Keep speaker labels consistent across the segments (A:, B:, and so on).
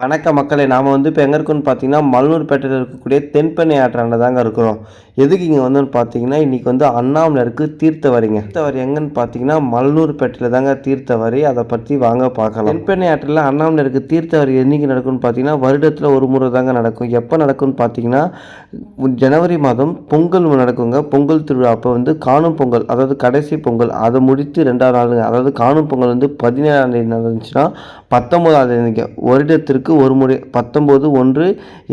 A: வணக்க மக்களே நாம் வந்து இப்போ எங்கே இருக்கோம்னு பார்த்தீங்கன்னா மல்லூர்பேட்டையில் இருக்கக்கூடிய தென்பெண்ணை ஆற்றாண்ட தாங்க இருக்கிறோம். எதுக்கு இங்கே வந்துன்னு பார்த்தீங்கன்னா இன்றைக்கி வந்து அண்ணாமலருக்கு தீர்த்தவரிங்க தீர்த்தவரி எங்கன்னு பார்த்தீங்கன்னா மல்லூர்பேட்டையில் தாங்க தீர்த்தவரி அதை பற்றி வாங்க பார்க்கலாம் தென்பெண்ணை ஆற்றில் அண்ணாமலருக்கு தீர்த்தவரி என்றைக்கு நடக்கும்னு பார்த்தீங்கன்னா வருடத்தில் ஒரு முறை தாங்க நடக்கும். எப்போ நடக்கும்னு பார்த்தீங்கன்னா ஜனவரி மாதம் பொங்கல் நடக்குங்க. பொங்கல் திருவிழா. அப்போ வந்து காணும் பொங்கல் அதாவது கடைசி பொங்கல் அதை முடித்து ரெண்டாவது நாளுங்க. அதாவது காணும் பொங்கல் வந்து பதினேழாம் தேதி நடந்துச்சுன்னா பத்தொம்போதாம் தேதிங்க. வருடத்திற்கு ஒரு முறை பத்தொம்போது ஒன்று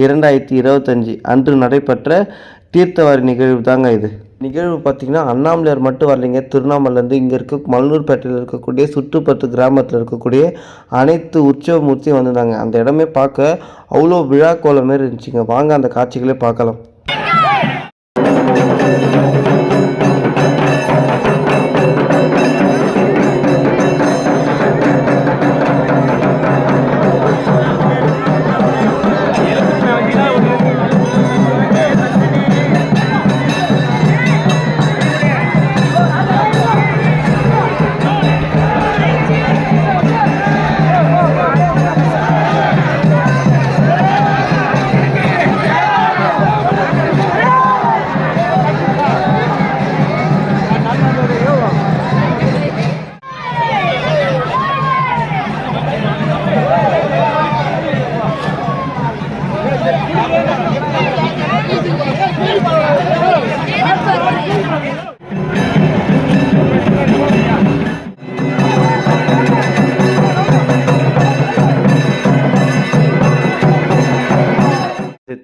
A: இரண்டாயிரத்தி இருபத்தஞ்சி அன்று நடைபெற்ற தீர்த்தவாரி நிகழ்வு தாங்க இது. நிகழ்வு பார்த்திங்கன்னா அண்ணாமலையார் மட்டும் வரலைங்க. திருவண்ணாமலேருந்து இங்கே இருக்க மல்லூர்பேட்டையில் இருக்கக்கூடிய சுற்றுப்பத்து கிராமத்தில் இருக்கக்கூடிய அனைத்து உற்சவ மூர்த்தியும் வந்திருந்தாங்க. அந்த இடமே பார்க்க அவ்வளோ விழா கோலம் மாரி இருந்துச்சுங்க. வாங்க அந்த காட்சிகளே பார்க்கலாம்.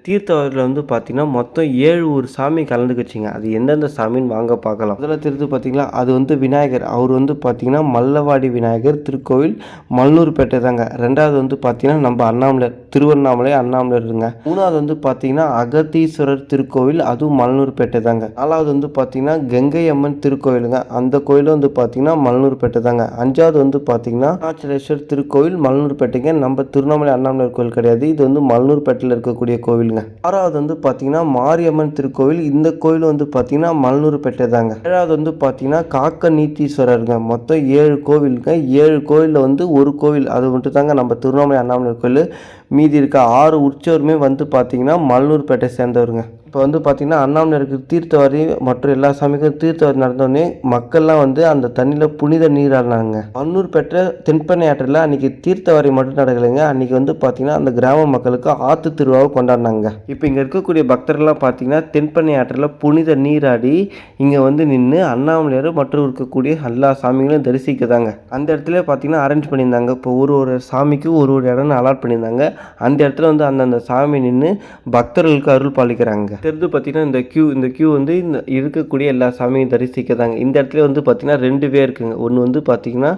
A: தீர்த்தவரில் வந்து பார்த்தீங்கன்னா மொத்தம் ஏழு ஒரு சாமி கலந்துக்கிச்சிங்க. அது எந்தெந்த சாமின்னு வாங்க பார்க்கலாம். முதல்ல திருத்து பார்த்தீங்களா? அது வந்து விநாயகர். அவர் வந்து பார்த்தீங்கன்னா மல்லவாடி விநாயகர் திருக்கோவில் மல்லூர்பேட்டை தாங்க. ரெண்டாவது வந்து பார்த்தீங்கன்னா நம்ம அண்ணாமலையார் திருவண்ணாமலை அண்ணாமலையாருங்க. மூணாவது வந்து பார்த்தீங்கன்னா அகத்தீஸ்வரர் திருக்கோவில் அதுவும் மல்லூர்பேட்டை தாங்க. நாலாவது வந்து பார்த்தீங்கன்னா கங்கை அம்மன் திருக்கோவிலுங்க. அந்த கோயிலும் வந்து பார்த்தீங்கன்னா மல்லூர்பேட்டை தாங்க. அஞ்சாவது வந்து பார்த்தீங்கன்னா அருணாச்சலேஸ்வர் திருக்கோவில் மல்லூர்பேட்டைங்க. நம்ம திருவண்ணாமலை அண்ணாமலையார் கோயில் கிடையாது. இது வந்து மல்லூர்பேட்டையில் இருக்கக்கூடிய கோவில் கோவிலுங்க ஆறாவது வந்து பார்த்தீங்கன்னா மாரியம்மன் திருக்கோவில். இந்த கோயில் வந்து பார்த்தீங்கன்னா மல்லூர்பேட்டை தாங்க. ஏழாவது வந்து பார்த்தீங்கன்னா காக்க நீத்தீஸ்வரருங்க மொத்தம் ஏழு கோவிலுங்க. ஏழு கோவிலில் வந்து ஒரு கோவில். அது மட்டும் தாங்க நம்ம திருவண்ணாமலை அண்ணாமலை கோயில். மீதி இருக்க ஆறு உற்சவருமே வந்து பார்த்தீங்கன்னா மல்லூர்பேட்டை சேர்ந்தவருங்க. இப்போ வந்து பார்த்திங்கன்னா அண்ணாமலையாருக்கு தீர்த்தவாரி மற்றும் எல்லா சாமிக்கும் தீர்த்தவாரி நடந்தோடனே மக்கள்லாம் வந்து அந்த தண்ணியில் புனித நீராடினாங்க மல்லூர்பேட்டை தென்பெண்ணை ஆற்றில் அன்றைக்கி தீர்த்தவாரி மட்டும் நடக்கலைங்க. அன்றைக்கி வந்து பார்த்திங்கன்னா அந்த கிராம மக்களுக்கு ஆற்று திருவாவை கொண்டாடினாங்க. இப்போ இங்கே இருக்கக்கூடிய பக்தர்கள்லாம் பார்த்திங்கன்னா தென்பெண்ணை ஆற்றில் புனித நீராடி இங்கே வந்து நின்று அண்ணாமலையார் மற்றும் இருக்கக்கூடிய எல்லா சாமிகளும் தரிசிக்கதாங்க. அந்த இடத்துல பார்த்தீங்கன்னா அரேஞ்ச் பண்ணியிருந்தாங்க. இப்போ ஒரு ஒரு சாமிக்கு ஒரு ஒரு இடம்னு அலாட் பண்ணியிருந்தாங்க. அந்த இடத்துல வந்து அந்தந்த சாமி நின்று பக்தர்களுக்கு அருள் பாலிக்கிறாங்க. தெரிந்து பார்த்தீங்கன்னா இந்த க்யூ இந்த க்யூ வந்து இந்த இருக்கக்கூடிய எல்லா சாமியும் தரிசிக்கதாங்க இந்த இடத்துல வந்து பார்த்தீங்கன்னா ரெண்டு பேர் இருக்குங்க. ஒன்று வந்து பார்த்தீங்கன்னா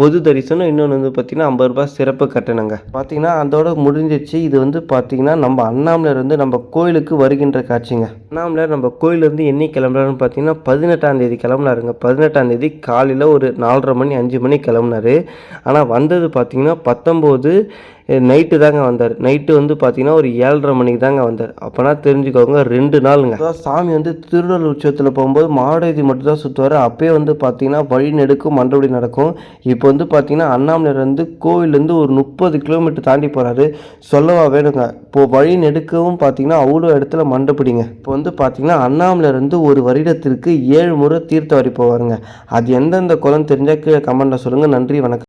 A: பொது தரிசனம் இன்னொன்று வந்து பார்த்தீங்கன்னா ஐம்பது ரூபாய் சிறப்பு கட்டணங்க. பார்த்தீங்கன்னா அதோட முடிஞ்சிச்சு. இது வந்து பார்த்தீங்கன்னா நம்ம அண்ணாமலையர் வந்து நம்ம கோயிலுக்கு வருகின்ற காட்சிங்க. அண்ணாமலையார் நம்ம கோயிலேருந்து என்னைக்கு கிளம்புறாருன்னு பார்த்தீங்கன்னா பதினெட்டாம் தேதி கிளம்புனாருங்க. பதினெட்டாம் தேதி காலையில் ஒரு நாலரை மணி அஞ்சு மணி கிளம்புனாரு. ஆனால் வந்தது பார்த்தீங்கன்னா பத்தொம்போது நைட்டு தாங்க வந்தார். நைட்டு வந்து பார்த்தீங்கன்னா ஒரு ஏழரை மணிக்கு தாங்க வந்தார். அப்போனா தெரிஞ்சுக்கோங்க ரெண்டு நாளுங்க. அதான் சாமி வந்து திருடல் உற்சவத்தில் போகும்போது மாடேதி மட்டும் தான் சுற்றுவார் அப்பயே வந்து பார்த்தீங்கன்னா வழி நெடுக்கும் மண்டபடி நடக்கும். இப்போ வந்து பார்த்தீங்கன்னா அண்ணாமலையார் வந்து கோவிலேருந்து ஒரு முப்பது கிலோமீட்டர் தாண்டி போகிறாரு சொல்லவா வேணுங்க. இப்போ வழி நெடுக்கவும் பார்த்தீங்கன்னா அவ்வளோ இடத்துல மண்டபிடிங்க. இப்போ வந்து பார்த்தீங்கன்னா அண்ணாமலையார் வந்து ஒரு வருடத்திற்கு ஏழு முறை தீர்த்த வரி போவாருங்க. அது எந்தெந்த குளம் தெரிஞ்சால் கீழே கமெண்ட்டில் சொல்லுங்கள் நன்றி வணக்கம்.